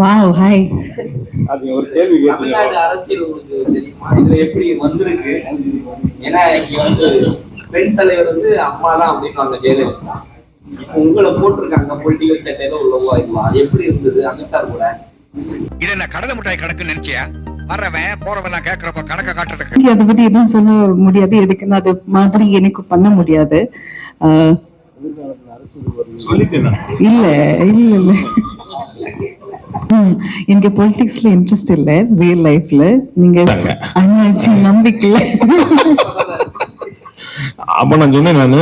Wow hi அது ஒரு கேள்வி கேட்டீங்க. தமிழ்நாடு அரசியல் உங்களுக்கு தெரியுமா? இதுல எப்படி வந்திருக்கு? ஏன்னா இங்க வந்து பெண் தலைவர் வந்து அம்மா தான் அப்படின்னு ஜெயலலிதா இப்போ உங்களை போட்டிருக்காங்க பொலிட்டிக்கல் சட்டையில உள்ளவா அது எப்படி இருந்தது? அமித்ஷார் கூட. இது என்ன கடலை மிட்டாய் கணக்குன்னு நினைச்சியா? வர்றவன் போறவன் கேக்குறப்ப கணக்க காட்டுறதுக்கு. அதை பத்தி எதுவும் சொல்ல முடியாது. எதுக்குன்னு அது மாதிரி எனக்கு பண்ண முடியாது. இல்ல இல்ல இல்ல. எனக்கு பொலிட்டிக்ஸ்ல இன்ட்ரெஸ்ட் இல்ல. ரியல் லைஃப்ல நீங்க அண்ணாச்சி நம்பிக்கல அப்ப நான் சொன்னேன் நானு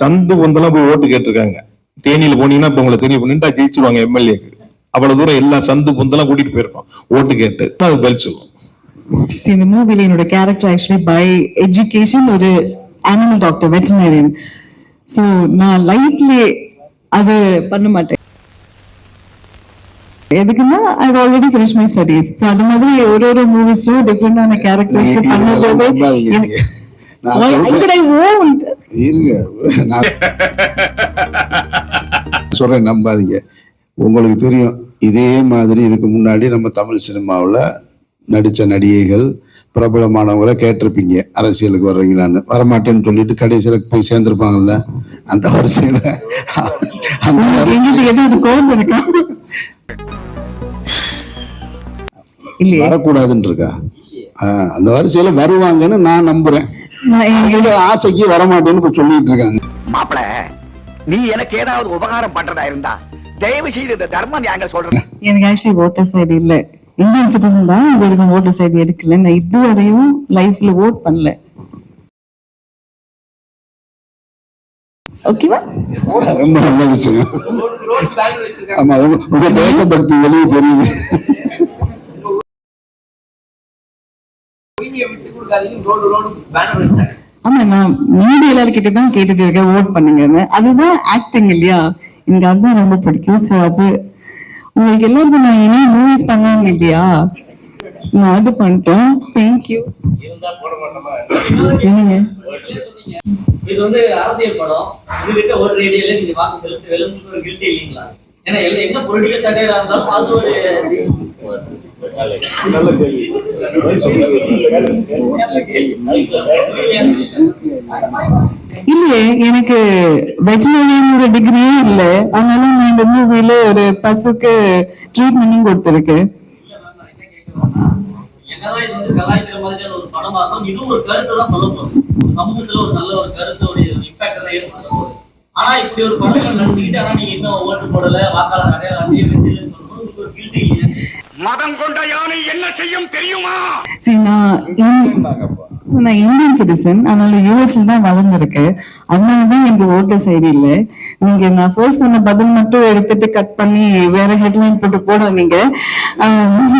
சந்து பொந்தெல்லாம் போய் ஓட்டு கேட்டிருக்காங்க. தேனியில போனீங்கன்னா இப்ப உங்களுக்கு தெரியும் நின்றா ஜெயிச்சிருவாங்க எம்எல்ஏக்கு அவ்வளவு தூரம் எல்லா சந்து பொந்தெல்லாம் கூட்டிட்டு போயிருக்கோம். ஓட்டு கேட்டு. அது பதில் சொல்லுவோம். இந்த மூவில என்னோட கேரக்டர் ஆக்சுவலி பை எஜுகேஷன் ஒரு அனிமல் டாக்டர் வெட்டினரியன் ஸோ நான் லைஃப்ல அது பண்ண மாட்டேன். எதுக்குன்னா I already finish my studies so அது மாதிரி ஒரு ஒரு மூவிஸ்லயும் டிஃப்ரெண்டான கேரக்டர்ஸ் பண்ணும்போது சொல்றேன் நம்பாதீங்க உங்களுக்கு தெரியும் இதே மாதிரி இதுக்கு முன்னாடி நம்ம தமிழ் சினிமாவில் நடித்த நடிகைகள் பிரபலமானவங்கள கேட்டிருப்பீங்க அரசியலுக்கு வர்றீங்களான்னு வரமாட்டேன்னு சொல்லிட்டு கடைசியில் போய் சேர்ந்துருப்பாங்கல்ல அந்த வரிசையில் இல்லையே? வரக்கூடாதுன்னு இருக்கா அந்த வரிசையில் வருவாங்கன்னு நான் நம்புறேன். ஆசைக்கு வரமாட்டேன்னு இப்ப சொல்லிட்டு இருக்காங்க மாப்பிள நீ எனக்கு ஏதாவது உபகாரம் பண்றதா இருந்தா தயவு செய்து இந்த தர்மம் நாங்க சொல்றேன் எனக்கு ஆக்சுவலி ஓட்டர்ஸ் ஐடி இல்ல. இந்தியன் சிட்டிசன் தான் இது வரைக்கும் ஓட்டர்ஸ் ஐடி எடுக்கல. நான் இதுவரையும் லைஃப்ல ஓட் பண்ணல. ஓகேவா ரொம்ப நல்ல விஷயம். ஆமா உங்க தேசபக்தி வெளியே தெரியுது. ஆமா நான் மீதி எல்லார்கிட்ட தான் கேட்டுட்டு இருக்கேன் ஓட் பண்ணுங்கன்னு. அதுதான் ஆக்டிங் இல்லையா? எனக்கு அதுதான் ரொம்ப பிடிக்கும். சோ அது உங்களுக்கு எல்லாருக்கும் நான் இனி மூவிஸ் பண்ணணும் இல்லையா? நான் அது பண்ணிட்டேன் தேங்க்யூ என்னங்க? இது வந்து அரசியல் படம். இதுகிட்ட ஒரு ரேடியோல நீங்க வாக்கு செலுத்த வெளும் ஒரு கில்ட்டி இல்லைங்களா? ஏன்னா எல்லாம் என்ன பொலிட்டிக்கல் சட்டையில இருந்தாலும் அது ஒரு நல்ல கேள்வி இல்லையே எனக்கு வெஜிடேரியனோட டிகிரியே இல்ல. அதனால நான் இந்த மூவில ஒரு பசுக்கு ட்ரீட்மெண்ட்டும் கொடுத்துருக்கேன். என்னதான் இது வந்து கலாய்க்கிற மாதிரியான ஒரு படமா இருந்தாலும் இதுவும் ஒரு கருத்தை தான் சொல்ல போகுது. சமூகத்துல ஒரு நல்ல ஒரு கருத்தோடைய இம்பாக்ட் தான் ஏற்படுத்த போகுது. ஆனா இப்படி ஒரு படத்தை ஆனா நீங்க இன்னும் ஓட்டு போடல வாக்காளர் அடையாளம் சொல்லும்போது உங்களுக்கு ஒரு கில்ட்டி மதம் கொண்ட யானை என்ன செய்யும் தெரியுமா? சரி நான் நான் இந்தியன் சிட்டிசன் அதனால யூஎஸ்ல தான் வளர்ந்துருக்கேன் அதனாலதான் எனக்கு ஓட்டர் சைடு இல்ல. நீங்க நான் ஃபர்ஸ்ட் சொன்ன பதில் மட்டும் எடுத்துட்டு கட் பண்ணி வேற ஹெட்லைன் போட்டு போடாதீங்க. நீங்க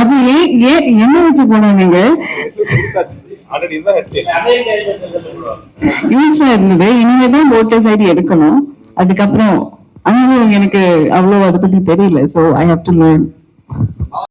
அது ஏன் ஏன் என்ன வச்சு போட நீங்க? தான் யூஸ்ல இருந்தது இனிமேதான் ஓட்டர்ஸ் ஐடி எடுக்கணும். அதுக்கப்புறம் அனுபவம் எனக்கு அவ்வளவு அதை பத்தி தெரியல so I have to learn